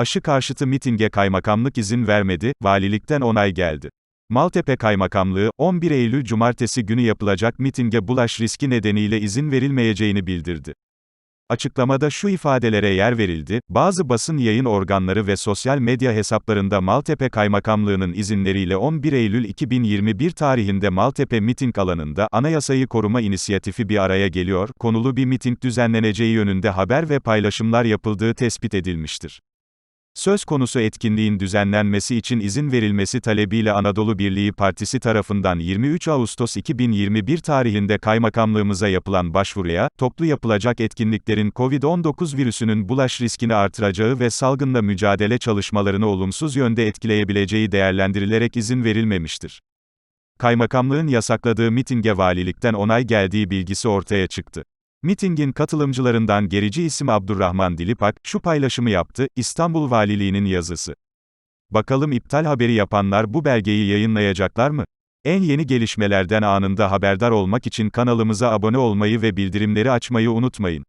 Aşı karşıtı mitinge kaymakamlık izin vermedi, valilikten onay geldi. Maltepe Kaymakamlığı, 11 Eylül Cumartesi günü yapılacak mitinge bulaş riski nedeniyle izin verilmeyeceğini bildirdi. Açıklamada şu ifadelere yer verildi, bazı basın yayın organları ve sosyal medya hesaplarında Maltepe Kaymakamlığı'nın izinleriyle 11 Eylül 2021 tarihinde Maltepe miting alanında Anayasayı Koruma İnisiyatifi bir araya geliyor, konulu bir miting düzenleneceği yönünde haber ve paylaşımlar yapıldığı tespit edilmiştir. Söz konusu etkinliğin düzenlenmesi için izin verilmesi talebiyle Anadolu Birliği Partisi tarafından 23 Ağustos 2021 tarihinde kaymakamlığımıza yapılan başvuruya, toplu yapılacak etkinliklerin COVID-19 virüsünün bulaş riskini artıracağı ve salgınla mücadele çalışmalarını olumsuz yönde etkileyebileceği değerlendirilerek izin verilmemiştir. Kaymakamlığın yasakladığı mitinge valilikten onay geldiği bilgisi ortaya çıktı. Mitingin katılımcılarından gerici isim Abdurrahman Dilipak, şu paylaşımı yaptı, İstanbul Valiliğinin yazısı. Bakalım iptal haberi yapanlar bu belgeyi yayınlayacaklar mı? En yeni gelişmelerden anında haberdar olmak için kanalımıza abone olmayı ve bildirimleri açmayı unutmayın.